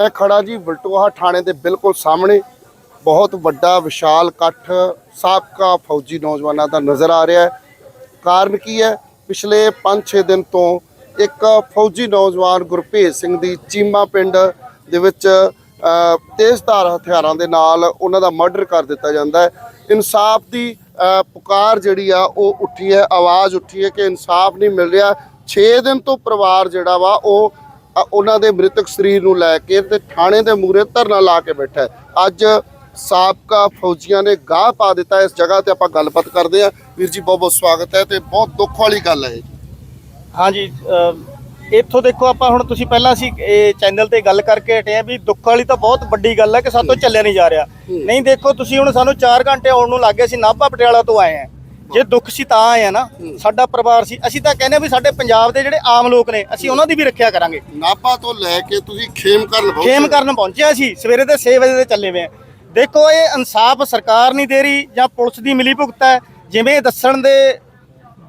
ਮੈਂ ਖੜਾ ਜੀ ਬਲਟੋਹਾ ਥਾਣੇ ਦੇ ਬਿਲਕੁਲ ਸਾਹਮਣੇ ਬਹੁਤ ਵੱਡਾ ਵਿਸ਼ਾਲ ਇਕੱਠ ਸਾਬਕਾ ਫੌਜੀ ਨੌਜਵਾਨਾਂ ਦਾ ਨਜ਼ਰ ਆ ਰਿਹਾ ਹੈ। ਕਾਰਨ ਕੀ ਹੈ? ਪਿਛਲੇ 5-6 ਦਿਨ ਤੋਂ ਇੱਕ ਫੌਜੀ ਨੌਜਵਾਨ ਗੁਰਭੇਜ ਸਿੰਘ ਦੀ ਚੀਮਾ ਪਿੰਡ ਦੇ ਵਿੱਚ ਤੇਜ਼ਧਾਰ ਹਥਿਆਰਾਂ ਦੇ ਨਾਲ ਉਹਨਾਂ ਦਾ ਮਰਡਰ ਕਰ ਦਿੱਤਾ ਜਾਂਦਾ ਹੈ। ਇਨਸਾਫ ਦੀ ਪੁਕਾਰ ਜਿਹੜੀ ਆ, ਉਹ ਉੱਠੀ ਹੈ, ਆਵਾਜ਼ ਉੱਠੀ ਹੈ ਕਿ ਇਨਸਾਫ ਨਹੀਂ ਮਿਲ ਰਿਹਾ। 6 ਦਿਨ ਤੋਂ ਪਰਿਵਾਰ ਜਿਹੜਾ ਵਾ, ਉਹ ਉਹਨਾਂ ਦੇ ਮ੍ਰਿਤਕ ਸਰੀਰ ਨੂੰ ਲੈ ਕੇ ਤੇ ਥਾਣੇ ਦੇ ਮੂਹਰੇ ਧਰਨਾ ਲਾ ਕੇ ਬੈਠਾ ਅੱਜ ਸਾਬਕਾ ਫੌਜੀਆਂ ਨੇ ਗਾਹ ਪਾ ਦਿੱਤਾ ਇਸ ਜਗ੍ਹਾ ਤੇ ਆਪਾਂ ਗੱਲਬਾਤ ਕਰਦੇ ਆ ਵੀਰ ਜੀ ਬਹੁਤ ਬਹੁਤ ਸਵਾਗਤ ਹੈ ਤੇ ਬਹੁਤ ਦੁੱਖ ਵਾਲੀ ਗੱਲ ਹੈ ਹਾਂਜੀ ਇੱਥੋਂ ਦੇਖੋ ਆਪਾਂ ਹੁਣ ਤੁਸੀਂ ਪਹਿਲਾਂ ਅਸੀਂ ਇਹ ਚੈਨਲ ਤੇ ਗੱਲ ਕਰਕੇ ਹਟੇ ਆ ਵੀ ਦੁੱਖ ਵਾਲੀ ਤਾਂ ਬਹੁਤ ਵੱਡੀ ਗੱਲ ਹੈ ਕਿ ਸਾਤੋਂ ਚੱਲਿਆ ਨਹੀਂ ਜਾ ਰਿਹਾ। ਨਹੀਂ ਦੇਖੋ ਤੁਸੀਂ ਹੁਣ ਸਾਨੂੰ 4 ਘੰਟੇ ਆਉਣ ਨੂੰ ਲੱਗੇ ਸੀ ਨਾਭਾ ਪਟਿਆਲਾ ਤੋਂ ਆਏ ਆ ਜੇ ਦੁੱਖ ਸੀ ਤਾਂ ਆਏ ਆ ਨਾ। ਸਾਡਾ ਪਰਿਵਾਰ ਸੀ। ਅਸੀਂ ਤਾਂ ਕਹਿੰਦੇ ਵੀ ਸਾਡੇ ਪੰਜਾਬ ਦੇ ਜਿਹੜੇ ਆਮ ਲੋਕ ਨੇ ਅਸੀਂ ਉਹਨਾਂ ਦੀ ਵੀ ਰੱਖਿਆ ਕਰਾਂਗੇ। ਨਾਭਾ ਤੋਂ ਲੈ ਕੇ ਤੁਸੀਂ ਖੇਮ ਕਰਨ ਪਹੁੰਚੇ। ਖੇਮ ਕਰਨ ਪਹੁੰਚਿਆ ਸੀ ਸਵੇਰੇ ਦੇ 6 ਵਜੇ ਦੇ ਚੱਲੇ ਵੇ ਆ। ਦੇਖੋ ਇਹ ਇਨਸਾਫ ਸਰਕਾਰ ਨਹੀਂ ਦੇ ਰਹੀ ਜਾਂ ਪੁਲਿਸ ਦੀ ਮਿਲੀ ਭੁਗਤ ਹੈ। ਜਿਵੇਂ ਦੱਸਣ ਦੇ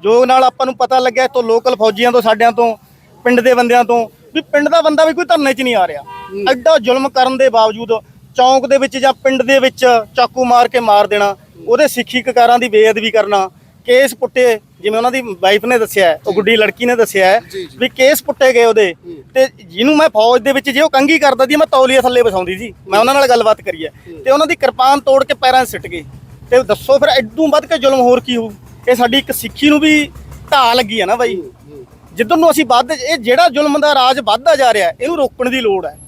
ਜੋ ਨਾਲ ਆਪਾਂ ਨੂੰ ਪਤਾ ਲੱਗਿਆ ਤੋਂ ਲੋਕਲ ਫੌਜੀਆਂ ਤੋਂ ਸਾਡਿਆਂ ਤੋਂ ਪਿੰਡ ਦੇ ਬੰਦਿਆਂ ਤੋਂ ਵੀ ਪਿੰਡ ਦਾ ਬੰਦਾ ਵੀ ਕੋਈ ਧਰਨੇ 'ਚ ਨਹੀਂ ਆ ਰਿਹਾ। ਐਡਾ ਜ਼ੁਲਮ ਕਰਨ ਦੇ ਬਾਵਜੂਦ ਚੌਂਕ ਦੇ ਵਿੱਚ ਜਾਂ ਪਿੰਡ ਦੇ ਵਿੱਚ ਚਾਕੂ ਮਾਰ ਕੇ ਮਾਰ ਦੇਣਾ ਉਹਦੇ ਸਿੱਖੀ ਕਕਾਰਾਂ ਦੀ ਬੇਅਦਬੀ ਕਰਨਾ ਕੇਸ ਪੁੱਟੇ ਜਿਵੇਂ ਉਹਨਾਂ ਦੀ ਵਾਈਫ ਨੇ ਦੱਸਿਆ ਉਹ ਗੁੱਡੀ ਲੜਕੀ ਨੇ ਦੱਸਿਆ। ਵੀ ਕੇਸ ਪੁੱਟੇ ਗਏ ਉਹਦੇ। ਤੇ ਜਿਹਨੂੰ ਮੈਂ ਫੌਜ ਦੇ ਵਿੱਚ ਜੇ ਉਹ ਕੰਗੀ ਕਰਦਾ ਦੀ ਮੈਂ ਤੌਲੀਆ ਥੱਲੇ ਵਸਾਉਂਦੀ ਸੀ। ਮੈਂ ਉਹਨਾਂ ਨਾਲ ਗੱਲਬਾਤ ਕਰੀ ਹੈ। ਤੇ ਉਹਨਾਂ ਦੀ ਕਿਰਪਾਨ ਤੋੜ ਕੇ ਪੈਰਾਂ 'ਚ ਸਿੱਟ ਗਏ। ਤੇ ਦੱਸੋ ਫਿਰ ਐਡੂ ਵੱਧ ਕੇ ਜ਼ੁਲਮ ਹੋਰ ਕੀ ਹੋਊ? ਇਹ ਸਾਡੀ ਇੱਕ ਸਿੱਖੀ ਨੂੰ ਵੀ ਢਾਹ ਲੱਗੀ ਹੈ ਨਾ ਬਾਈ। ਜਿੱਧਰ ਨੂੰ ਅਸੀਂ ਵੱਧ ਇਹ ਜਿਹੜਾ ਜ਼ੁਲਮ ਦਾ ਰਾਜ ਵੱਧਦਾ ਜਾ ਰਿਹਾ ਇਹਨੂੰ ਰੋਕਣ ਦੀ ਲੋੜ ਹੈ।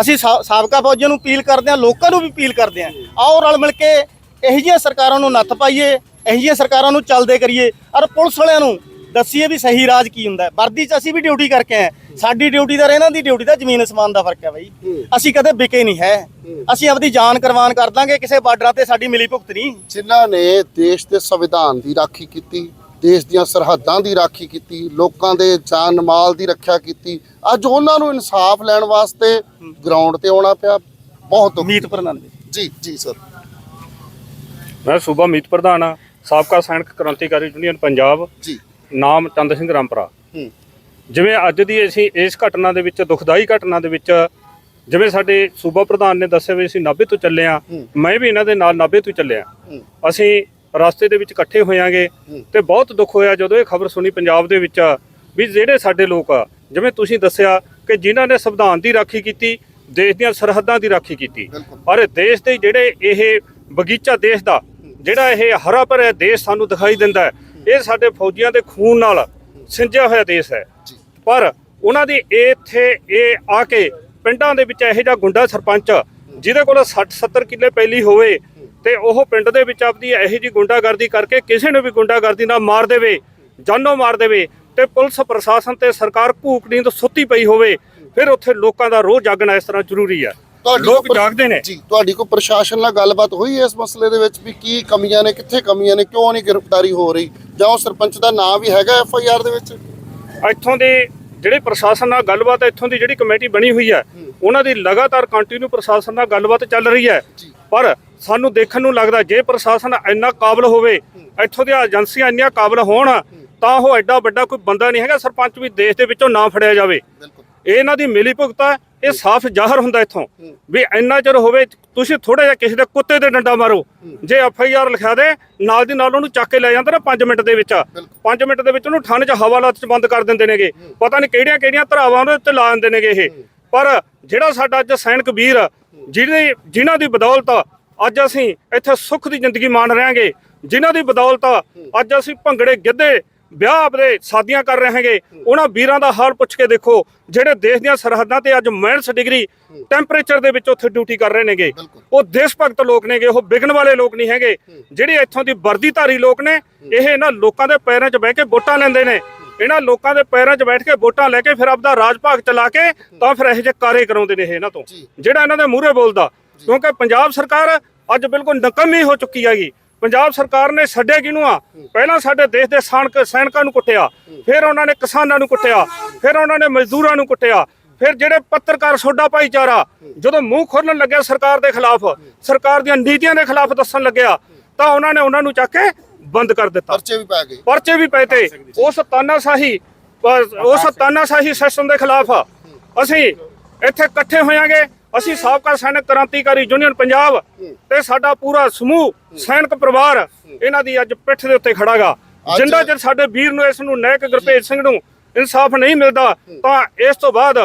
ਅਸੀਂ ਸਾਬਕਾ ਫੌਜੀਆਂ ਨੂੰ ਅਪੀਲ ਕਰਦੇ ਹਾਂ ਲੋਕਾਂ ਨੂੰ ਵੀ ਅਪੀਲ ਕਰਦੇ ਹਾਂ। ਆਓ ਰਲ ਮਿਲ ਕੇ ਇਹੋ ਜਿਹੀਆਂ ਸਰਕਾਰਾਂ ਨੂੰ ਨੱਥ ਪਾਈਏ ਇਹੋ ਜਿਹੀਆਂ ਸਰਕਾਰਾਂ ਨੂੰ ਚੱਲਦੇ ਕਰੀਏ। ਔਰ ਪੁਲਿਸ ਵਾਲਿਆਂ ਨੂੰ ਦੱਸੀਏ ਵੀ ਸਹੀ ਰਾਜ ਕੀ ਹੁੰਦਾ ਹੈ। ਵਰਦੀ 'ਚ ਅਸੀਂ ਵੀ ਡਿਊਟੀ ਕਰਕੇ ਆਏ। ਸਾਡੀ ਡਿਊਟੀ ਦਾ ਇਹਨਾਂ ਦੀ ਡਿਊਟੀ ਦਾ ਜ਼ਮੀਨ ਅਸਮਾਨ ਦਾ ਫ਼ਰਕ ਹੈ ਬਾਈ। ਅਸੀਂ ਕਦੇ ਵਿਕੇ ਨਹੀਂ ਹੈ। ਅਸੀਂ ਆਪਦੀ ਜਾਨ ਕੁਰਬਾਨ ਕਰ ਦਾਂਗੇ ਕਿਸੇ ਬਾਰਡਰਾਂ ਤੇ ਸਾਡੀ ਮਿਲੀ ਭੁਗਤ ਨਹੀਂ। ਜਿਨ੍ਹਾਂ ਨੇ ਦੇਸ਼ ਦੇ ਸੰਵਿਧਾਨ ਦੀ ਰਾਖੀ ਕੀਤੀ ਦੇਸ਼ ਦੀਆਂ ਸਰਹੱਦਾਂ ਦੀ ਰਾਖੀ ਕੀਤੀ ਲੋਕਾਂ ਦੇ ਜਾਨ ਮਾਲ ਦੀ ਰੱਖਿਆ ਕੀਤੀ ਅੱਜ ਉਹਨਾਂ ਨੂੰ ਇਨਸਾਫ ਲੈਣ ਵਾਸਤੇ ਗਰਾਊਂਡ ਤੇ ਆਉਣਾ ਪਿਆ। ਬਹੁਤ ਦੁੱਖ। ਮੀਤ ਪ੍ਰਧਾਨ ਜੀ ਜੀ ਸਰ। ਮੈਂ ਸੂਬਾ ਮੀਤ ਪ੍ਰਧਾਨ ਆ ਸਾਬਕਾ ਸੈਨਿਕ ਕ੍ਰਾਂਤੀਕਾਰੀ ਯੂਨੀਅਨ ਪੰਜਾਬ ਜੀ ਨਾਮ ਚੰਦ ਸਿੰਘ ਰਾਮਪਰਾ ਹੂੰ ਜਿਵੇਂ ਅੱਜ ਦੀ ਅਸੀਂ ਇਸ ਘਟਨਾ ਦੇ ਵਿੱਚ ਦੁਖਦਾਈ ਘਟਨਾ ਦੇ ਵਿੱਚ ਜਿਵੇਂ ਸਾਡੇ ਸੂਬਾ ਪ੍ਰਧਾਨ ਨੇ ਦੱਸਿਆ ਵੀ ਅਸੀਂ ਨਾਭੇ ਤੋਂ ਚੱਲੇ ਆ। ਮੈਂ ਵੀ ਇਹਨਾਂ ਦੇ ਨਾਲ ਨਾਭੇ ਤੋਂ ਚੱਲਿਆ ਅਸੀਂ ਰਸਤੇ ਦੇ ਵਿੱਚ ਇਕੱਠੇ ਹੋਇਆਂਗੇ। ਤੇ ਬਹੁਤ ਦੁੱਖ ਹੋਇਆ ਜਦੋਂ ਇਹ ਖਬਰ ਸੁਣੀ ਪੰਜਾਬ ਦੇ ਵਿੱਚ ਵੀ ਜਿਹੜੇ ਸਾਡੇ ਲੋਕ ਆ ਜਿਵੇਂ ਤੁਸੀਂ ਦੱਸਿਆ ਕਿ ਜਿਨ੍ਹਾਂ ਨੇ ਸੰਵਿਧਾਨ ਦੀ ਰਾਖੀ ਕੀਤੀ ਦੇਸ਼ ਦੀਆਂ ਸਰਹੱਦਾਂ ਦੀ ਰਾਖੀ ਕੀਤੀ। ਔਰ ਦੇਸ਼ ਦੇ ਜਿਹੜੇ ਇਹ ਬਗੀਚਾ ਦੇਸ਼ ਦਾ ਜਿਹੜਾ ਇਹ ਹਰਾ ਭਰਿਆ ਦੇਸ਼ ਸਾਨੂੰ ਦਿਖਾਈ ਦਿੰਦਾ ਹੈ। ਇਹ ਸਾਡੇ ਫੌਜੀਆਂ ਦੇ ਖੂਨ ਨਾਲ ਸਿੰਜਿਆ ਹੋਇਆ ਦੇਸ਼ ਹੈ। ਜੀ। ਪਰ ਉਹਨਾਂ ਦੀ ਇੱਥੇ ਇਹ ਆ ਕੇ ਪਿੰਡਾਂ ਦੇ ਵਿੱਚ ਇਹੋ ਜਿਹਾ ਗੁੰਡਾ ਸਰਪੰਚ ਜਿਹਦੇ ਕੋਲ 60 70 ਕਿੱਲੇ ਪੈਲੀ ਹੋਵੇ ਤੇ ਉਹ ਪਿੰਡ ਦੇ ਵਿੱਚ ਆਪਦੀ ਇਹੋ ਜਿਹੀ ਗੁੰਡਾਗਰਦੀ ਕਰਕੇ ਕਿਸੇ ਨੂੰ ਵੀ ਗੁੰਡਾਗਰਦੀ ਨਾਲ ਮਾਰ ਦੇਵੇ ਜਾਨੋਂ ਮਾਰ ਦੇਵੇ ਤੇ ਪੁਲਿਸ ਪ੍ਰਸ਼ਾਸਨ ਤੇ ਸਰਕਾਰ ਭੂਖ ਨੀਂਦ ਸੁੱਤੀ ਪਈ ਹੋਵੇ ਫਿਰ ਉੱਥੇ ਲੋਕਾਂ ਦਾ ਰੋਹ ਜਾਗਣਾ ਇਸ ਤਰ੍ਹਾਂ ਜ਼ਰੂਰੀ ਹੈ। ਲੋਕ ਕੋਈ- ਜਾਗਦੇ ਨੇ। ਜੀ ਤੁਹਾਡੀ ਕੋਈ ਪ੍ਰਸ਼ਾਸਨ ਨਾਲ ਗੱਲਬਾਤ ਹੋਈ ਹੈ ਇਸ ਮਸਲੇ ਦੇ ਵਿੱਚ ਵੀ ਕੀ ਕਮੀਆਂ ਨੇ ਕਿੱਥੇ ਕਮੀਆਂ ਨੇ ਕਿਉਂ ਨਹੀਂ ਗ੍ਰਿਫਤਾਰੀ ਹੋ ਰਹੀ? ਜਾਂ ਉਹ ਸਰਪੰਚ ਦਾ ਨਾਮ ਵੀ ਹੈਗਾ ਐਫ ਆਈ ਆਰ ਦੇ ਵਿੱਚ? ਇੱਥੋਂ ਦੇ ਜਿਹੜੇ ਪ੍ਰਸ਼ਾਸਨ ਨਾਲ ਗੱਲਬਾਤ ਇੱਥੋਂ ਦੀ ਜਿਹੜੀ ਕਮੇਟੀ ਬਣੀ ਹੋਈ ਹੈ ਉਹਨਾਂ ਦੀ ਲਗਾਤਾਰ ਕੰਟੀਨਿਊ ਪ੍ਰਸ਼ਾਸਨ ਨਾਲ ਗੱਲਬਾਤ ਚੱਲ ਰਹੀ ਹੈ। ਜੀ। ਪਰ ਸਾਨੂੰ ਦੇਖਣ ਨੂੰ ਲੱਗਦਾ ਜੇ ਪ੍ਰਸ਼ਾਸਨ ਇੰਨਾ ਕਾਬਲ ਹੋਵੇ ਇੱਥੋਂ ਦੀਆਂ ਏਜੰਸੀਆਂ ਇੰਨੀਆਂ ਕਾਬਲ ਹੋਣ ਤਾਂ ਉਹ ਐਡਾ ਵੱਡਾ ਕੋਈ ਬੰਦਾ ਨਹੀਂ ਹੈਗਾ ਸਰਪੰਚ ਵੀ ਦੇਸ਼ ਦੇ ਵਿੱਚੋਂ ਨਾ ਫੜਿਆ ਜਾਵੇ। ਇਹ ਇਹਨਾਂ ਦੀ ਮਿਲੀ ਭੁਗਤ ਇਹ ਸਾਫ਼ ਜ਼ਾਹਰ ਹੁੰਦਾ ਇੱਥੋਂ। ਵੀ ਇੰਨਾ ਚਿਰ ਹੋਵੇ ਤੁਸੀਂ ਥੋੜਾ ਜਿਹਾ ਕਿਸੇ ਦੇ ਕੁੱਤੇ ਦੇ ਡੰਡਾ ਮਾਰੋ ਜੇ ਐਫ ਆਈ ਆਰ ਲਿਖਾ ਦੇ ਨਾਲ ਦੀ ਨਾਲ ਉਹਨੂੰ ਚੱਕ ਕੇ ਲੈ ਜਾਂਦੇ ਨੇ 5 ਮਿੰਟ ਦੇ ਵਿੱਚ 5 ਮਿੰਟ ਦੇ ਵਿੱਚ ਉਹਨੂੰ ਠੰਡ 'ਚ ਹਵਾਲਾਤ 'ਚ ਬੰਦ ਕਰ ਦਿੰਦੇ ਨੇਗੇ। ਪਤਾ ਨਹੀਂ ਕਿਹੜੀਆਂ ਕਿਹੜੀਆਂ ਧਰਾਵਾਂ ਉਹਦੇ ਉੱਤੇ ਲਾ ਦਿੰਦੇ ਨੇਗੇ ਇਹ। ਪਰ ਜਿਹੜਾ ਸਾਡਾ ਅੱਜ ਸੈਨਿਕ ਵੀਰ ਜਿਹਦੇ ਜਿਨ੍ਹਾਂ ਦੀ ਬਦੌਲਤ ਅੱਜ ਅਸੀਂ ਇੱਥੇ ਸੁੱਖ ਦੀ ਜ਼ਿੰਦਗੀ ਮਾਣ ਰਹਾਂਗੇ। ਜਿਨ੍ਹਾਂ ਦੀ ਬਦੌਲਤ ਅੱਜ ਅਸੀਂ ਭੰਗੜੇ ਗਿੱਧੇ ਵਿਆਹ ਆਪਣੇ ਸਾਦੀਆਂ ਕਰ ਰਹੇ ਹਾਂਗੇ ਉਹਨਾਂ ਵੀਰਾਂ ਦਾ ਹਾਲ ਪੁੱਛ ਕੇ ਦੇਖੋ ਜਿਹੜੇ ਦੇਸ਼ ਦੀਆਂ ਸਰਹੱਦਾਂ ਤੇ ਅੱਜ ਮਾਈਨਸ ਡਿਗਰੀ ਟੈਂਪਰੇਚਰ ਦੇ ਵਿੱਚ ਉੱਥੇ ਡਿਊਟੀ ਕਰ ਰਹੇ ਨੇਗੇ। ਉਹ ਦੇਸ਼ ਭਗਤ ਲੋਕ ਨੇਗੇ ਉਹ ਵਿਗਨ ਵਾਲੇ ਲੋਕ ਨਹੀਂ ਹੈਗੇ। ਜਿਹੜੇ ਇੱਥੋਂ ਦੀ ਵਰਦੀਧਾਰੀ ਲੋਕ ਨੇ ਇਹ ਇਹਨਾਂ ਲੋਕਾਂ ਦੇ ਪੈਰਾਂ 'ਚ ਬਹਿ ਕੇ ਵੋਟਾਂ ਲੈਂਦੇ ਨੇ। ਇਹਨਾਂ ਲੋਕਾਂ ਦੇ ਪੈਰਾਂ 'ਚ ਬੈਠ ਕੇ ਵੋਟਾਂ ਲੈ ਕੇ ਫਿਰ ਆਪਦਾ ਰਾਜ ਭਾਗ ਚਲਾ ਕੇ ਤਾਂ ਫਿਰ ਇਹੋ ਜਿਹੇ ਕਾਰੇ ਕਰਾਉਂਦੇ ਨੇ ਇਹ ਇਹਨਾਂ ਤੋਂ। ਜਿਹੜਾ ਇਹਨਾਂ ਦੇ ਮੂਹਰੇ ਬੋਲਦਾ ਕਿਉਂਕਿ ਪੰਜਾਬ ਸਰਕਾਰ ਅੱਜ ਬਿਲਕੁਲ ਨਕਮੀ ਹੋ ਚੁੱਕੀ ਹੈਗੀ। ਪੰਜਾਬ ਸਰਕਾਰ ਨੇ ਛੱਡਿਆ ਕਿਹਨੂੰ ਆ? ਪਹਿਲਾਂ ਸਾਡੇ ਦੇਸ਼ ਦੇ ਸੈਨਿਕ ਸੈਨਿਕਾਂ ਨੂੰ ਕੁੱਟਿਆ ਫਿਰ ਉਹਨਾਂ ਨੇ ਕਿਸਾਨਾਂ ਨੂੰ ਕੁੱਟਿਆ ਫਿਰ ਉਹਨਾਂ ਨੇ ਮਜ਼ਦੂਰਾਂ ਨੂੰ ਕੁੱਟਿਆ ਫਿਰ ਜਿਹੜੇ ਪੱਤਰਕਾਰ ਸੋਡਾ ਭਾਈਚਾਰਾ ਜਦੋਂ ਮੂੰਹ ਖੋਲਣ ਲੱਗਿਆ ਸਰਕਾਰ ਦੇ ਖਿਲਾਫ ਸਰਕਾਰ ਦੀਆਂ ਨੀਤੀਆਂ ਦੇ ਖਿਲਾਫ ਦੱਸਣ ਲੱਗਿਆ ਤਾਂ ਉਹਨਾਂ ਨੇ ਉਹਨਾਂ ਨੂੰ ਚੱਕ ਕੇ ਬੰਦ ਕਰ ਦਿੱਤਾ। ਪਰਚੇ ਵੀ ਪੈ ਗਏ। ਪਰਚੇ ਵੀ ਪਏ ਤੇ ਉਸ ਤਾਨਾਸ਼ਾਹੀ ਉਸ ਤਾਨਾਸ਼ਾਹੀ ਸਿਸਟਮ ਦੇ ਖਿਲਾਫ ਅਸੀਂ ਇੱਥੇ ਇਕੱਠੇ ਹੋਇਆਂਗੇ। ਅਸੀਂ ਸਾਬਕਾ ਸੈਨਿਕ ਕ੍ਰਾਂਤੀਕਾਰੀ ਯੂਨੀਅਨ ਪੰਜਾਬ ਤੇ ਸਾਡਾ ਪੂਰਾ ਸਮੂਹ ਸੈਨਿਕ ਪਰਿਵਾਰ ਇਹਨਾਂ ਦੀ ਅੱਜ ਪਿੱਠ ਦੇ ਉੱਤੇ ਖੜਾਗਾ। ਜਿੰਦਾ ਚਿਰ ਸਾਡੇ ਵੀਰ ਨੂੰ ਇਸ ਨੂੰ ਨਾਇਕ ਗੁਰਪ੍ਰੀਤ ਸਿੰਘ ਨੂੰ ਇਨਸਾਫ ਨਹੀਂ ਮਿਲਦਾ ਤਾਂ ਇਸ ਤੋਂ ਬਾਅਦ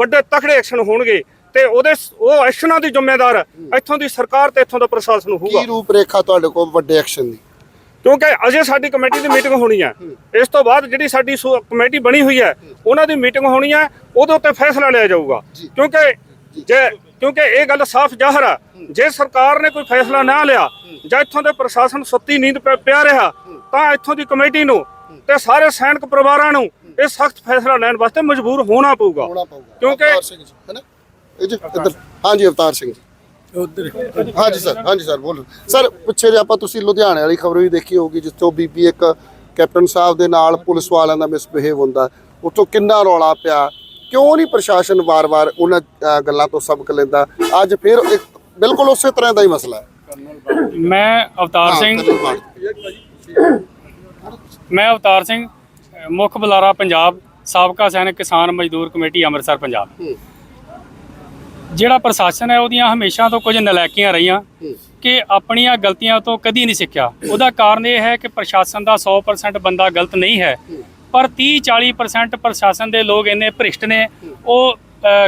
ਵੱਡੇ ਤਕੜੇ ਐਕਸ਼ਨ ਹੋਣਗੇ ਤੇ ਉਹਦੇ ਉਹ ਐਕਸ਼ਨਾਂ ਦੀ ਜ਼ਿੰਮੇਦਾਰ ਇੱਥੋਂ ਦੀ ਸਰਕਾਰ ਤੇ ਇੱਥੋਂ ਦਾ ਪ੍ਰਸ਼ਾਸਨ ਹੋਊਗਾ। ਕੀ ਰੂਪ ਰੇਖਾ ਤੁਹਾਡੇ ਕੋਲ ਵੱਡੇ ਐਕਸ਼ਨ ਦੀ? ਕਿਉਂਕਿ ਅਜੇ ਸਾਡੀ ਕਮੇਟੀ ਦੀ ਮੀਟਿੰਗ ਹੋਣੀ ਹੈ। ਇਸ ਤੋਂ ਬਾਅਦ ਜਿਹੜੀ ਸਾਡੀ ਕਮੇਟੀ ਬਣੀ ਹੋਈ ਹੈ ਉਹਨਾਂ ਦੀ ਮੀਟਿੰਗ ਹੋਣੀ ਹੈ ਉਹਦੇ ਉੱਤੇ ਫੈਸਲਾ ਲਿਆ ਜਾਊਗਾ। ਕਿਉਂਕਿ ਜੇ ਕਿਉਂਕਿ ਇਹ ਗੱਲ ਸਾਫ਼ ਜ਼ਾਹਰ ਹੈ ਜੇ ਸਰਕਾਰ ਨੇ ਕੋਈ ਫੈਸਲਾ ਨਾ ਲਿਆ ਜਾਂ ਇੱਥੋਂ ਦੇ ਪ੍ਰਸ਼ਾਸਨ ਸੁੱਤੀ ਨੀਂਦ ਪਿਆ ਰਿਹਾ ਤਾਂ ਇੱਥੋਂ ਦੀ ਕਮੇਟੀ ਨੂੰ ਤੇ ਸਾਰੇ ਸੈਨਿਕ ਪਰਿਵਾਰਾਂ ਨੂੰ ਇਹ ਸਖਤ ਫੈਸਲਾ ਲੈਣ ਵਾਸਤੇ ਮਜਬੂਰ ਹੋਣਾ ਪਊਗਾ। ਕਿਉਂਕਿ- ਹਾਂਜੀ ਅਵਤਾਰ ਸਿੰਘ ਜੀ। ਹਾਂਜੀ ਸਰ ਹਾਂਜੀ ਸਰ ਬੋਲੋ। ਸਰ ਪਿੱਛੇ ਜੇ ਆਪਾਂ ਤੁਸੀਂ ਲੁਧਿਆਣੇ ਵਾਲੀ ਖਬਰ ਵੀ ਦੇਖੀ ਹੋਊਗੀ ਜਿੱਥੋਂ ਬੀਬੀ ਇੱਕ ਕੈਪਟਨ ਸਾਹਿਬ ਦੇ ਨਾਲ ਪੁਲਿਸ ਵਾਲਿਆਂ ਦਾ ਮਿਸਬਿਹੇਵ ਹੁੰਦਾ ਉੱਥੋਂ ਕਿੰਨਾ ਰੌਲਾ ਪਿਆ ਕਿਉਂ ਨਹੀਂ ਪ੍ਰਸ਼ਾਸਨ ਵਾਰ-ਵਾਰ ਉਹਨਾਂ ਅ, ਗੱਲਾਂ ਤੋਂ ਸਬਕ ਲੈਂਦਾ ਅੱਜ ਫਿਰ ਇੱਕ ਬਿਲਕੁਲ ਉਸੇ ਤਰ੍ਹਾਂ ਦਾ ਹੀ ਮਸਲਾ ਹੈ ਮੈਂ ਅਵਤਾਰ ਸਿੰਘ। ਮੈਂ ਅਵਤਾਰ ਸਿੰਘ ਅ, ਮੁੱਖ ਬੁਲਾਰਾ ਪੰਜਾਬ ਸਾਬਕਾ ਸੈਨਿਕ ਕਿਸਾਨ ਮਜ਼ਦੂਰ ਕਮੇਟੀ ਅੰਮ੍ਰਿਤਸਰ ਪੰਜਾਬ ਹੂੰ। ਜਿਹੜਾ ਪ੍ਰਸ਼ਾਸਨ ਹੈ ਉਹਦੀਆਂ ਹਮੇਸ਼ਾ ਤੋਂ ਕੁਝ ਨਲਾਇਕੀਆਂ ਰਹੀਆਂ ਹੂੰ। ਕਿ ਆਪਣੀਆਂ ਗਲਤੀਆਂ ਤੋਂ ਕਦੀ ਨਹੀਂ ਸਿੱਖਿਆ ਉਹਦਾ ਕਾਰਨ ਇਹ ਹੈ ਕਿ ਪ੍ਰਸ਼ਾਸਨ ਦਾ 100% ਬੰਦਾ ਗਲਤ ਨਹੀਂ ਹੈ ਪਰ 30-40% ਪ੍ਰਸ਼ਾਸਨ ਦੇ ਲੋਕ ਇੰਨੇ ਭ੍ਰਿਸ਼ਟ ਨੇ ਉਹ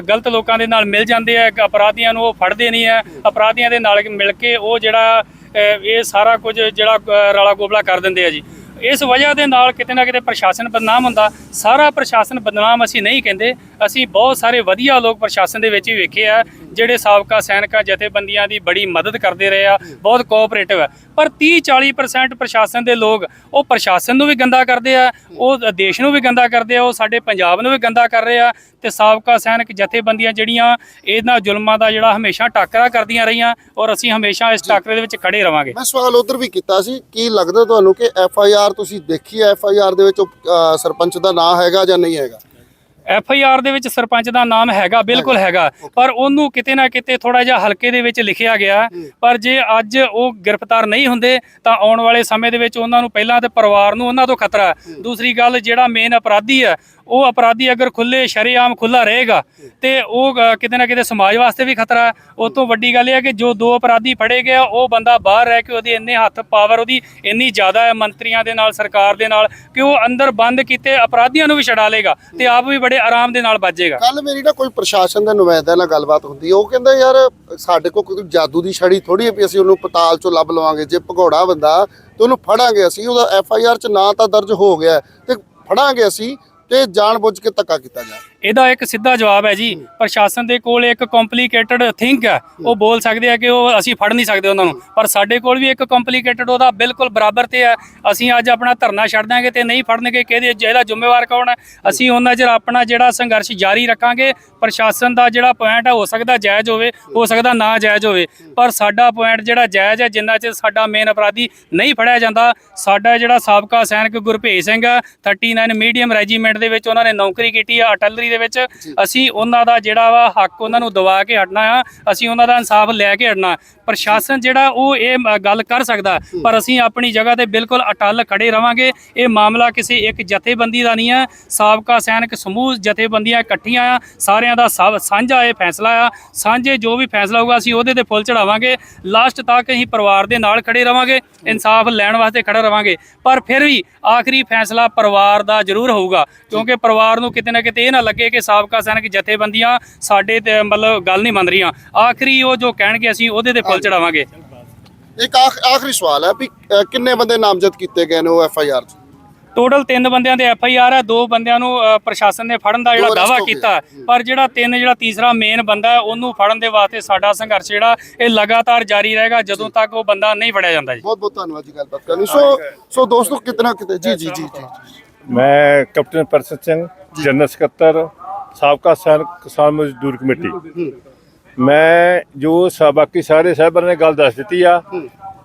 ਗਲਤ ਲੋਕਾਂ ਦੇ ਨਾਲ ਮਿਲ ਜਾਂਦੇ ਆ ਅਪਰਾਧੀਆਂ ਨੂੰ ਉਹ ਫੜਦੇ ਨਹੀਂ ਆ ਅਪਰਾਧੀਆਂ ਦੇ ਨਾਲ ਮਿਲ ਕੇ ਉਹ ਜਿਹੜਾ ਇਹ ਸਾਰਾ ਕੁਝ ਜਿਹੜਾ ਅ, ਰਾਲਾ ਗੋਬਲਾ ਕਰ ਦਿੰਦੇ ਆ ਜੀ। ਇਸ ਵਜ੍ਹਾ ਦੇ ਨਾਲ ਕਿਤੇ ਨਾ ਕਿਤੇ ਪ੍ਰਸ਼ਾਸਨ ਬਦਨਾਮ ਹੁੰਦਾ ਸਾਰਾ ਪ੍ਰਸ਼ਾਸਨ ਬਦਨਾਮ ਅਸੀਂ ਨਹੀਂ ਕਹਿੰਦੇ ਅਸੀਂ ਬਹੁਤ ਸਾਰੇ ਵਧੀਆ ਲੋਕ ਪ੍ਰਸ਼ਾਸਨ ਦੇ ਵਿੱਚ ਵੀ ਵੇਖੇ ਆ ਜਿਹੜੇ ਸਾਬਕਾ ਸੈਨਿਕਾਂ ਜਥੇਬੰਦੀਆਂ ਦੀ ਬੜੀ ਮਦਦ ਕਰਦੇ ਰਹੇ ਆ ਬਹੁਤ ਕੋਆਪਰੇਟਿਵ ਹੈ ਪਰ 30 40% ਪ੍ਰਸ਼ਾਸਨ ਦੇ ਲੋਕ ਉਹ ਪ੍ਰਸ਼ਾਸਨ ਨੂੰ ਵੀ ਗੰਦਾ ਕਰਦੇ ਆ ਉਹ ਦੇਸ਼ ਨੂੰ ਵੀ ਗੰਦਾ ਕਰਦੇ ਆ ਉਹ ਸਾਡੇ ਪੰਜਾਬ ਨੂੰ ਵੀ ਗੰਦਾ ਕਰ ਰਹੇ ਆ ਤੇ ਸਾਬਕਾ ਸੈਨਿਕ ਜਥੇਬੰਦੀਆਂ ਜਿਹੜੀਆਂ ਇਹਨਾਂ ਜ਼ੁਲਮਾਂ ਦਾ ਜਿਹੜਾ ਹਮੇਸ਼ਾ ਟਾਕਰਾ ਕਰਦੀਆਂ ਰਹੀਆਂ ਔਰ ਅਸੀਂ ਹਮੇਸ਼ਾ ਇਸ ਟਾਕਰੇ ਦੇ ਵਿੱਚ ਖੜੇ ਰਵਾਂਗੇ। ਮੈਂ ਸਵਾਲ ਉਧਰ ਵੀ ਕੀਤਾ ਸੀ ਕੀ ਲੱਗਦਾ ਤੁਹਾਨੂੰ ਕਿ ਐਫ ਆਈ ਆਰ ਤੁਸੀਂ ਦੇਖੀ ਐਫ ਆਈ ਆਰ ਦੇ ਵਿੱਚ ਸਰਪੰਚ ਦਾ ਨਾਂ ਹੈਗਾ ਜਾਂ ਨਹੀਂ ਹੈਗਾ? ਐਫ ਆਈ ਆਰ ਦੇ ਵਿੱਚ ਸਰਪੰਚ ਦਾ ਨਾਮ ਹੈਗਾ ਬਿਲਕੁਲ ਹੈਗਾ। ਪਰ ਉਹਨੂੰ ਕਿਤੇ ਨਾ ਕਿਤੇ ਥੋੜਾ ਜਿਹਾ ਹਲਕੇ ਦੇ ਵਿੱਚ ਲਿਖਿਆ ਗਿਆ। ਪਰ ਜੇ ਅੱਜ ਉਹ ਗ੍ਰਿਫਤਾਰ ਨਹੀਂ ਹੁੰਦੇ ਤਾਂ ਆਉਣ ਵਾਲੇ ਸਮੇਂ ਦੇ ਵਿੱਚ ਉਹਨਾਂ ਨੂੰ ਪਹਿਲਾਂ ਤੇ ਪਰਿਵਾਰ ਨੂੰ ਉਹਨਾਂ ਤੋਂ ਖਤਰਾ। ਦੂਸਰੀ ਗੱਲ ਜਿਹੜਾ ਮੇਨ ਅਪਰਾਧੀ ਹੈ ਉਹ ਅਪਰਾਧੀ ਅਗਰ ਖੁੱਲੇ ਸ਼ਰੇਆਮ ਖੁੱਲਾ ਰਹੇਗਾ ਤੇ ਉਹ ਕਿਤੇ ਨਾ ਕਿਤੇ ਸਮਾਜ ਵਾਸਤੇ ਵੀ ਖਤਰਾ ਹੈ। ਉਹ ਤੋਂ ਵੱਡੀ ਗੱਲ ਇਹ ਹੈ ਕਿ ਜੋ ਦੋ ਅਪਰਾਧੀ ਫੜੇ ਗਏ ਉਹ ਬੰਦਾ ਬਾਹਰ ਰਹਿ ਕੇ ਉਹਦੀ ਇੰਨੇ ਹੱਥ ਪਾਵਰ ਉਹਦੀ ਇੰਨੀ ਜ਼ਿਆਦਾ ਹੈ ਮੰਤਰੀਆਂ ਦੇ ਨਾਲ, ਸਰਕਾਰ ਦੇ ਨਾਲ ਕਿ ਉਹ ਅੰਦਰ ਬੰਦ ਕੀਤੇ ਅਪਰਾਧੀਆਂ ਨੂੰ ਵੀ ਛਡਾ ਲੇਗਾ ਤੇ ਆਪ ਵੀ ਬੜੇ ਆਰਾਮ ਦੇ ਨਾਲ ਬਚੇਗਾ ਕੱਲ ਮੇਰੀ ਨਾ ਕੋਈ ਪ੍ਰਸ਼ਾਸਨ ਦੇ ਨੁਮਾਇੰਦੇ ਨਾਲ ਗੱਲਬਾਤ ਹੁੰਦੀ ਹੈ ਉਹ ਕਹਿੰਦਾ ਯਾਰ ਸਾਡੇ ਕੋਲ ਕੋਈ ਜਾਦੂ ਦੀ ਛੜੀ ਥੋੜੀ ਹੈ ਵੀ ਅਸੀਂ ਉਹਨੂੰ ਪਤਾਲ ਚੋਂ ਲੱਭ ਲਵਾਂਗੇ, ਜੇ ਭਗੌੜਾ ਬੰਦਾ ਤੇ ਉਹਨੂੰ ਫੜਾਂਗੇ ਅਸੀਂ, ਉਹਦਾ ਐਫ ਆਈ ਆਰ ਚ ਨਾਂ ਤਾਂ ਦਰਜ ਹੋ ਗਿਆ ਤੇ ਫੜਾਂਗੇ ਅਸੀਂ ਤੇ ਜਾਣਬੁੱਝ ਕੇ ਧੱਕਾ ਕੀਤਾ ਜਾ ਇਹਦਾ ਇੱਕ ਸਿੱਧਾ ਜਵਾਬ ਹੈ ਜੀ। ਪ੍ਰਸ਼ਾਸਨ ਦੇ ਕੋਲ ਇੱਕ ਕੰਪਲਿਕੇਟਡ ਥਿੰਕ ਹੈ। ਉਹ ਬੋਲ ਸਕਦੇ ਆ ਕਿ ਉਹ ਅਸੀਂ ਫੜ ਨਹੀਂ ਸਕਦੇ ਉਹਨਾਂ ਨੂੰ। ਪਰ ਸਾਡੇ ਕੋਲ ਵੀ ਇੱਕ ਕੰਪਲਿਕੇਟਡ ਉਹਦਾ ਬਿਲਕੁਲ ਬਰਾਬਰ ਤੇ ਹੈ। ਅਸੀਂ ਅੱਜ ਆਪਣਾ ਧਰਨਾ ਛੱਡ ਦਾਂਗੇ ਤੇ ਨਹੀਂ ਫੜਨਗੇ ਕਿਹਦੇ ਇਹਦਾ ਜ਼ਿੰਮੇਵਾਰ ਕੌਣ ਹੈ? ਅਸੀਂ ਉਹਨਾਂ ਚਿਰ ਆਪਣਾ ਜਿਹੜਾ ਸੰਘਰਸ਼ ਜਾਰੀ ਰੱਖਾਂਗੇ। ਪ੍ਰਸ਼ਾਸਨ ਦਾ ਜਿਹੜਾ ਪੁਆਇੰਟ ਹੈ ਹੋ ਸਕਦਾ ਜਾਇਜ਼ ਹੋਵੇ ਹੋ ਸਕਦਾ ਨਾ ਜਾਇਜ਼ ਹੋਵੇ। ਪਰ ਸਾਡਾ ਪੁਆਇੰਟ ਜਿਹੜਾ ਜਾਇਜ਼ ਹੈ ਜਿੰਨਾ ਚਿਰ ਸਾਡਾ ਮੇਨ ਅਪਰਾਧੀ ਨਹੀਂ ਫੜਿਆ ਜਾਂਦਾ ਸਾਡਾ ਜਿਹੜਾ ਸਾਬਕਾ ਸੈਨਿਕ ਗੁਰਭੇਜ ਸਿੰਘ ਆ 39 ਮੀਡੀਅਮ ਰੈਜੀਮੈਂਟ ਦੇ ਵਿੱਚ ਉਹਨਾਂ ਨੇ ਨੌਕਰੀ ਕੀਤੀ ਆ ਅਟਲਰੀ ਦੇ ਵਿੱਚ ਅਸੀਂ ਉਹਨਾਂ ਦਾ ਜਿਹੜਾ ਵਾ ਹੱਕ ਉਹਨਾਂ ਨੂੰ ਦਵਾ ਕੇ ਹਟਣਾ ਆ ਅਸੀਂ ਉਹਨਾਂ ਦਾ ਇਨਸਾਫ ਲੈ ਕੇ ਹਟਣਾ। ਪ੍ਰਸ਼ਾਸਨ ਜਿਹੜਾ ਉਹ ਇਹ ਗੱਲ ਕਰ ਸਕਦਾ ਪਰ ਅਸੀਂ ਆਪਣੀ ਜਗ੍ਹਾ ਤੇ ਬਿਲਕੁਲ ਅਟਲ ਖੜੇ ਰਵਾਂਗੇ। ਇਹ ਮਾਮਲਾ ਕਿਸੇ ਇੱਕ ਜਥੇਬੰਦੀ ਦਾ ਨਹੀਂ ਹੈ ਸਾਬਕਾ ਸੈਨਿਕ ਸਮੂਹ ਜਥੇਬੰਦੀਆਂ ਇਕੱਠੀਆਂ ਆ। ਸਾਰਿਆਂ ਦਾ ਸਾਂਝਾ ਇਹ ਫੈਸਲਾ ਆ। ਸਾਂਝੇ ਜੋ ਵੀ ਫੈਸਲਾ ਹੋਊਗਾ ਅਸੀਂ ਉਹਦੇ ਤੇ ਫੁੱਲ ਚੜਾਵਾਂਗੇ ਲਾਸਟ ਤੱਕ ਅਸੀਂ ਪਰਿਵਾਰ ਦੇ ਨਾਲ ਖੜੇ ਰਵਾਂਗੇ ਇਨਸਾਫ ਲੈਣ ਵਾਸਤੇ ਖੜੇ ਰਵਾਂਗੇ। ਪਰ ਫਿਰ ਵੀ ਆਖਰੀ ਫੈਸਲਾ ਪਰਿਵਾਰ ਦਾ ਜ਼ਰੂਰ ਹੋਊਗਾ ਕਿਉਂਕਿ ਪਰਿਵਾਰ ਨੂੰ ਕਿਤੇ ਨਾ ਕਿਤੇ ਇਹ ਨਾ ਲੱਗੇ ਕਿ ਸਾਬਕਾ ਸੈਨਿਕ ਜਥੇਬੰਦੀਆਂ ਸਾਡੇ ਤੇ ਮਤਲਬ ਗੱਲ ਨਹੀਂ ਮੰਨ ਰਹੀਆਂ। ਆਖਰੀ ਉਹ ਜੋ ਕਹਿਣਗੇ ਅਸੀਂ ਉਹਦੇ ਤੇ ਫੁੱਲ ਚੜਾਵਾਂਗੇ। ਇੱਕ ਆਖ- ਆਖਰੀ ਸਵਾਲ ਹੈ ਵੀ ਕਿੰਨੇ ਬੰਦੇ ਨਾਮਜ਼ਦ ਕੀਤੇ ਗਏ ਨੇ ਉਹ ਐਫ ਆਈ ਆਰ ਚ? ਟੋਟਲ ਤਿੰਨ ਬੰਦਿਆਂ ਦੇ ਐਫ ਆਈ ਆਰ ਹੈ ਦੋ ਬੰਦਿਆਂ ਨੂੰ ਪ੍ਰਸ਼ਾਸਨ ਨੇ ਫੜਨ ਦਾ ਜਿਹੜਾ ਦਾਵਾ। ਕੀਤਾ ਪਰ ਜਿਹੜਾ ਤਿੰਨ ਜਿਹੜਾ ਤੀਸਰਾ ਮੇਨ ਬੰਦਾ ਹੈ ਉਹਨੂੰ ਫੜਨ ਦੇ ਵਾਸਤੇ ਸਾਡਾ ਸੰਘਰਸ਼ ਜਿਹੜਾ ਇਹ ਲਗਾਤਾਰ ਜਾਰੀ ਰਹੇਗਾ ਜਦੋਂ ਤੱਕ ਉਹ ਬੰਦਾ ਨਹੀਂ ਫੜਿਆ ਜਾਂਦਾ ਜੀ। ਬਹੁਤ ਬਹੁਤ ਧੰਨਵਾਦ ਜੀ ਗੱਲਬਾਤ ਕਰਨ ਲਈ। ਸੋ ਸੋ ਦੋਸਤੋ ਕਿਤਨਾ ਕਿਤੇ ਜੀ ਜੀ ਜੀ ਜੀ। ਮੈਂ ਕੈਪਟਨ ਪਰਸਤ ਸਿੰਘ ਜਨਰਲ ਸਕੱਤਰ ਸਾਬਕਾ ਸੈਨਿਕ ਕਿਸਾਨ ਮਜ਼ਦੂਰ ਕਮੇਟੀ। ਮੈਂ ਜੋ ਬਾਕੀ ਸਾਰੇ ਸਾਹਿਬਾਨ ਨੇ ਗੱਲ ਦੱਸ ਦਿੱਤੀ ਆ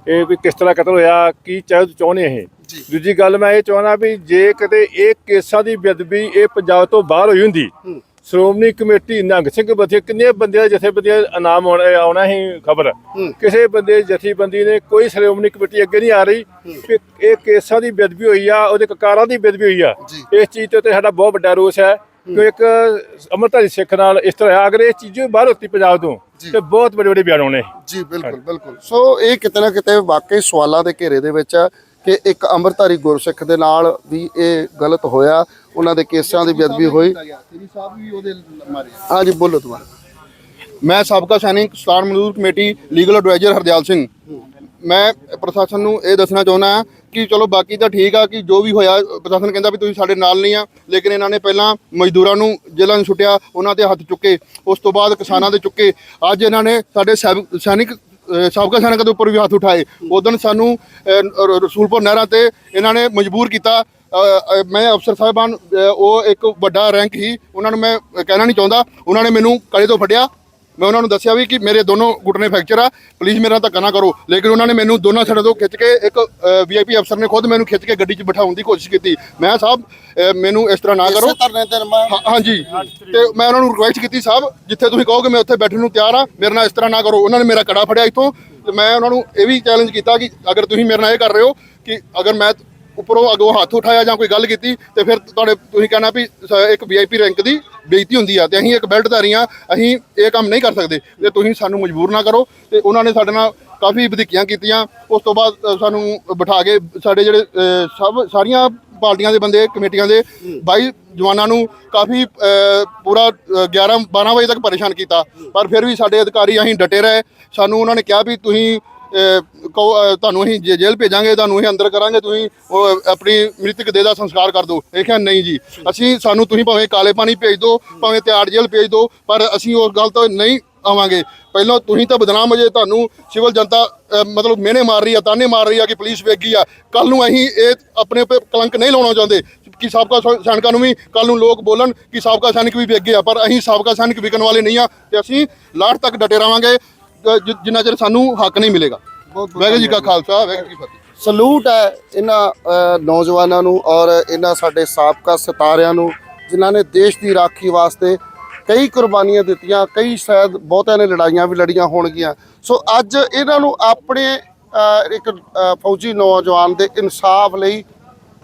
ਇਹ ਵੀ ਕਿਸ ਤਰ੍ਹਾਂ ਕਤਲ ਹੋਇਆ ਕੀ ਚਾਹ ਚਾਹੁੰਦੇ ਇਹ। ਦੂਜੀ ਗੱਲ ਮੈਂ ਇਹ ਚਾਹੁੰਦਾ ਵੀ ਜੇ ਕਦੇ ਇਹ ਕੇਸਾਂ ਦੀ ਬੇਅਦਬੀ ਇਹ ਪੰਜਾਬ ਤੋਂ ਬਾਹਰ ਹੋਈ ਹੁੰਦੀ ਸ਼੍ਰੋਮਣੀ ਕਮੇਟੀ ਨੰਗ ਸਿੰਘ ਬਥੇ ਕਿੰਨੇ ਬੰਦਿਆਂ ਦੇ ਜਥੇਬੰਦੀਆਂ ਇਨਾਮ ਆਉਣਾ ਆਉਣਾ ਹੀ ਖਬਰ? ਕਿਸੇ ਬੰਦੇ ਜਥੇਬੰਦੀ ਨੇ ਕੋਈ ਸ਼੍ਰੋਮਣੀ ਕਮੇਟੀ ਅੱਗੇ ਨਹੀਂ ਆ ਰਹੀ। ਕਿ ਇਹ ਕੇਸਾਂ ਦੀ ਬੇਅਦਬੀ ਹੋਈ ਆ ਉਹਦੇ ਕਕਾਰਾਂ ਦੀ ਬੇਅਦਬੀ ਹੋਈ ਆ। ਇਸ ਚੀਜ਼ ਤੇ ਸਾਡਾ ਬਹੁਤ ਵੱਡਾ ਰੋਸ ਹੈ ਕਿ ਇੱਕ ਅਮਰਤਾਰੀ ਸਿੱਖ ਨਾਲ ਇਸ ਤਰ੍ਹਾਂ। ਅਗਰ ਇਹ ਚੀਜ਼ ਬਾਹਰ ਹੁੰਦੀ ਪੰਜਾਬ ਤੋਂ ਤੇ ਬਹੁਤ ਵੱਡੇ ਵੱਡੇ ਬਿਆਨ ਹੋਣੇ ਜੀ ਬਿਲਕੁਲ ਬਿਲਕੁਲ। ਸੋ ਇਹ ਕਿਤੇ ਨਾ ਕਿਤੇ ਵਾਕਈ ਸਵਾਲਾਂ ਦੇ ਘੇਰੇ ਦੇ ਵਿੱਚ ਹੈ ਕਿ ਇੱਕ ਅੰਮ੍ਰਿਤਧਾਰੀ ਗੁਰਸਿੱਖ ਦੇ ਨਾਲ ਵੀ ਇਹ ਗਲਤ ਹੋਇਆ ਉਹਨਾਂ ਦੇ ਕੇਸਾਂ ਦੀ ਬੇਅਦਬੀ ਹੋਈ। ਤੇਰੀ ਸਾਹਿਬ ਵੀ ਉਹਦੇ ਮਾਰੇ ਹਾਂਜੀ ਬੋਲੋ ਤੁਹਾਡਾ ਮੈਂ ਸਾਬਕਾ ਸੈਨਿਕ ਸਟਾਰ ਮਜ਼ਦੂਰ committee legal adviser Hardiyal Singh. ਮੈਂ ਪ੍ਰਸ਼ਾਸਨ ਨੂੰ ਇਹ ਦੱਸਣਾ ਚਾਹੁੰਦਾ ਹਾਂ ਕਿ ਚਲੋ ਬਾਕੀ ਤਾਂ ਠੀਕ ਆ ਕਿ ਜੋ ਵੀ ਹੋਇਆ ਪ੍ਰਸ਼ਾਸਨ ਕਹਿੰਦਾ ਵੀ ਤੁਸੀਂ ਸਾਡੇ ਨਾਲ ਨਹੀਂ ਆ ਲੇਕਿਨ ਇਹਨਾਂ ਨੇ ਪਹਿਲਾਂ ਮਜ਼ਦੂਰਾਂ ਨੂੰ ਜੇਲ੍ਹਾਂ ਨੂੰ ਛੁੱਟਿਆ ਉਹਨਾਂ ਦੇ ਹੱਥ ਚੁੱਕੇ ਉਸ ਤੋਂ ਬਾਅਦ ਕਿਸਾਨਾਂ ਦੇ ਚੁੱਕੇ। ਅੱਜ ਇਹਨਾਂ ਨੇ ਸਾਡੇ ਸੈਨਿਕ ਸਾਬਕਾ ਸੈਨਿਕਾਂ ਦੇ ਉੱਪਰ ਵੀ ਹੱਥ ਉਠਾਏ ਉਦੋਂ ਸਾਨੂੰ ਰਸੂਲਪੁਰ ਨਹਿਰਾਂ ਤੇ ਇਹਨਾਂ ਨੇ ਮਜਬੂਰ ਕੀਤਾ। ਮੈਂ ਅਫਸਰ ਸਾਹਿਬਾਨ ਅਹ, ਉਹ ਇੱਕ ਵੱਡਾ ਰੈਂਕ ਹੀ ਉਹਨਾਂ ਨੂੰ ਮੈਂ ਕਹਿਣਾ ਨਹੀਂ ਚਾਹੁੰਦਾ ਉਹਨਾਂ ਨੇ ਮੈਨੂੰ ਕਲੇ ਤੋਂ ਫੜਿਆ। ਮੈਂ ਉਹਨਾਂ ਨੂੰ ਦੱਸਿਆ ਵੀ ਕਿ ਮੇਰੇ ਦੋਨੋਂ ਗੁੱਟਨੇ ਫ੍ਰੈਕਚਰ ਆ ਪਲੀਜ਼ ਮੇਰਾ ਧੱਕਾ ਨਾ ਕਰੋ। ਲੇਕਿਨ ਉਹਨਾਂ ਨੇ ਮੈਨੂੰ ਦੋਨਾਂ ਸਾਈਡਾਂ ਤੋਂ ਖਿੱਚ ਕੇ ਇੱਕ ਵੀਆਈਪੀ ਅਫਸਰ ਨੇ ਖੁਦ ਮੈਨੂੰ ਖਿੱਚ ਕੇ ਗੱਡੀ 'ਚ ਬਿਠਾਉਣ ਦੀ ਕੋਸ਼ਿਸ਼ ਕੀਤੀ। ਮੈਂ ਸਾਹਿਬ ਮੈਨੂੰ ਇਸ ਤਰ੍ਹਾਂ ਨਾ ਕਰੋ। ਹਾਂਜੀ। ਤੇ ਮੈਂ ਉਹਨਾਂ ਨੂੰ ਰਿਕੁਐਸਟ ਕੀਤੀ ਸਾਹਿਬ ਜਿੱਥੇ ਤੁਸੀਂ ਕਹੋਗੇ ਮੈਂ ਉੱਥੇ ਬੈਠਣ ਨੂੰ ਤਿਆਰ ਆ ਮੇਰੇ ਨਾਲ ਇਸ ਤਰ੍ਹਾਂ ਨਾ ਕਰੋ। ਉਹਨਾਂ ਨੇ ਮੇਰਾ ਕੜਾ ਫੜਿਆ ਇੱਥੋਂ। ਤੇ ਮੈਂ ਉਹਨਾਂ ਨੂੰ ਇਹ ਵੀ ਚੈਲੰਜ ਕੀਤਾ ਕਿ ਅਗਰ ਤੁਸੀਂ ਮੇਰੇ ਨਾਲ ਇਹ ਕਰ ਰਹੇ ਹੋ ਕਿ ਅਗਰ ਮੈਂ ਉੱਪਰੋਂ ਅਗੋਂ ਹੱਥ ਉਠਾਇਆ ਜਾਂ ਕੋਈ ਗੱਲ ਕੀਤੀ ਤੇ ਫਿਰ ਤੁਹਾਡੇ ਤੁਸੀਂ ਕਹਿਣਾ ਵੀ ਇੱਕ ਵੀਆਈਪੀ ਰੈਂਕ ਦੀ ਬੇਇੱਜ਼ਤੀ ਹੁੰਦੀ ਆ ਤੇ ਅਸੀਂ ਇੱਕ ਬੈਲਟਧਾਰੀ ਆ ਅਸੀਂ ਇਹ ਕੰਮ ਨਹੀਂ ਕਰ ਸਕਦੇ। ਤੇ ਤੁਸੀਂ ਸਾਨੂੰ ਮਜਬੂਰ ਨਾ ਕਰੋ ਤੇ ਉਹਨਾਂ ਨੇ ਸਾਡੇ ਨਾਲ ਕਾਫੀ ਵਧੀਕੀਆਂ ਕੀਤੀਆਂ। ਉਸ ਤੋਂ ਬਾਅਦ ਸਾਨੂੰ ਬਿਠਾ ਕੇ ਸਾਡੇ ਜਿਹੜੇ ਸਭ ਸਾਰੀਆਂ ਪਾਰਟੀਆਂ ਦੇ ਬੰਦੇ ਕਮੇਟੀਆਂ ਦੇ 22 ਜਵਾਨਾਂ ਨੂੰ ਕਾਫੀ ਪੂਰਾ ਅ, 11 12 ਵਜੇ ਤੱਕ ਪਰੇਸ਼ਾਨ ਕੀਤਾ। ਪਰ ਫਿਰ ਵੀ ਸਾਡੇ ਅਧਿਕਾਰੀ ਅਸੀਂ ਡਟੇ ਰਹੇ। ਸਾਨੂੰ ਉਹਨਾਂ ਨੇ ਕਿਹਾ ਵੀ ਤੁਸੀਂ ਤੁਹਾਨੂੰ ਅਸੀਂ ਜੇ- ਜੇਲ੍ਹ ਭੇਜਾਂਗੇ, ਤੁਹਾਨੂੰ ਅਸੀਂ ਅੰਦਰ ਕਰਾਂਗੇ, ਤੁਸੀਂ ਆਪਣੀ ਮ੍ਰਿਤਕ ਦੇਹ ਦਾ ਸੰਸਕਾਰ ਕਰ ਦਿਓ। ਇਹ ਕਿਹਾ, ਨਹੀਂ ਜੀ। ਅਸੀਂ, ਸਾਨੂੰ ਤੁਸੀਂ ਭਾਵੇਂ ਕਾਲੇ ਪਾਣੀ ਭੇਜ ਦਿਓ, ਭਾਵੇਂ ਤਿਆੜ ਜੇਲ੍ਹ ਭੇਜ ਦਿਓ, ਪਰ ਅਸੀਂ ਉਸ ਗੱਲ ਤੋਂ ਨਹੀਂ ਆਵਾਂਗੇ। ਪਹਿਲਾਂ ਤੁਸੀਂ ਤਾਂ ਬਦਨਾਮ ਜੇ, ਤੁਹਾਨੂੰ ਸਿਵਲ ਜਨਤਾ ਮਤਲਬ ਮਿਹਣੇ ਮਾਰ ਰਹੀ ਆ, ਤਾਨੇ ਮਾਰ ਰਹੀ ਆ ਕਿ ਪੁਲਿਸ ਵੇਗੀ ਆ। ਕੱਲ ਨੂੰ ਅਸੀਂ ਇਹ ਆਪਣੇ ਉੱਤੇ ਕਲੰਕ ਨਹੀਂ ਲਾਉਣਾ ਚਾਹੁੰਦੇ। ਕਿ ਸਾਬਕਾ ਸੈਨਿਕਾਂ ਨੂੰ ਵੀ ਕੱਲ ਨੂੰ ਲੋਕ ਬੋਲਣ ਕਿ ਸਾਬਕਾ ਸੈਨਿਕ ਵੀ ਵੇਗੇ ਆ ਪਰ ਅਸੀਂ ਸਾਬਕਾ ਸੈਨਿਕ ਵਿਕਣ ਵਾਲੇ ਨਹੀਂ ਆ ਤੇ ਅਸੀਂ ਲਾਟ ਤੱਕ ਡਟੇ ਰਵਾਂਗੇ ਜਿੰਨਾ ਚਿਰ ਸਾਨੂੰ ਹੱਕ ਨਹੀਂ ਮਿਲੇਗਾ। ਵਾਹਿਗੁਰੂ ਜੀ ਕਾ ਖਾਲਸਾ ਵਾਹਿਗੁਰੂ ਜੀ ਕੀ ਫਤਿਹ। ਸਲੂਟ ਹੈ ਇਹਨਾਂ ਨੌਜਵਾਨਾਂ ਨੂੰ ਔਰ ਇਹਨਾਂ ਸਾਡੇ ਸਾਬਕਾ ਸਿਤਾਰਿਆਂ ਨੂੰ ਜਿਨ੍ਹਾਂ ਨੇ ਦੇਸ਼ ਦੀ ਰਾਖੀ ਵਾਸਤੇ ਕਈ ਕੁਰਬਾਨੀਆਂ ਦਿੱਤੀਆਂ ਕਈ ਸ਼ਾਇਦ ਬਹੁਤਿਆਂ ਨੇ ਲੜਾਈਆਂ ਵੀ ਲੜੀਆਂ ਹੋਣਗੀਆਂ। ਸੋ ਅੱਜ ਇਹਨਾਂ ਨੂੰ ਆਪਣੇ ਇੱਕ ਫੌਜੀ ਨੌਜਵਾਨ ਦੇ ਇਨਸਾਫ ਲਈ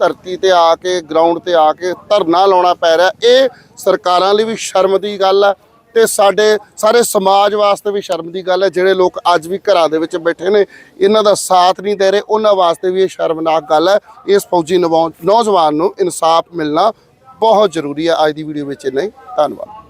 ਧਰਤੀ ਤੇ ਆ ਕੇ ਗਰਾਊਂਡ ਤੇ ਆ ਕੇ ਧਰਨਾ ਲਾਉਣਾ ਪੈ ਰਿਹਾ। ਇਹ ਸਰਕਾਰਾਂ ਲਈ ਵੀ ਸ਼ਰਮ ਦੀ ਗੱਲ ਹੈ ਤੇ ਸਾਡੇ ਸਾਰੇ ਸਮਾਜ ਵਾਸਤੇ ਵੀ ਸ਼ਰਮ ਦੀ ਗੱਲ ਹੈ, ਜਿਹੜੇ ਲੋਕ ਅੱਜ ਵੀ ਘਰਾਂ ਦੇ ਵਿੱਚ ਬੈਠੇ ਨੇ, ਇਹਨਾਂ ਦਾ ਸਾਥ ਨਹੀਂ ਦੇ ਰਹੇ, ਉਹਨਾਂ ਵਾਸਤੇ ਵੀ ਇਹ ਸ਼ਰਮਨਾਕ ਗੱਲ ਹੈ। ਇਸ ਫੌਜੀ ਨੌ- ਨੌਜਵਾਨ ਨੂੰ ਇਨਸਾਫ ਮਿਲਣਾ ਬਹੁਤ ਜ਼ਰੂਰੀ ਹੈ। ਅੱਜ ਦੀ ਵੀਡੀਓ ਵਿੱਚ ਇੰਨਾ ਹੀ। ਧੰਨਵਾਦ।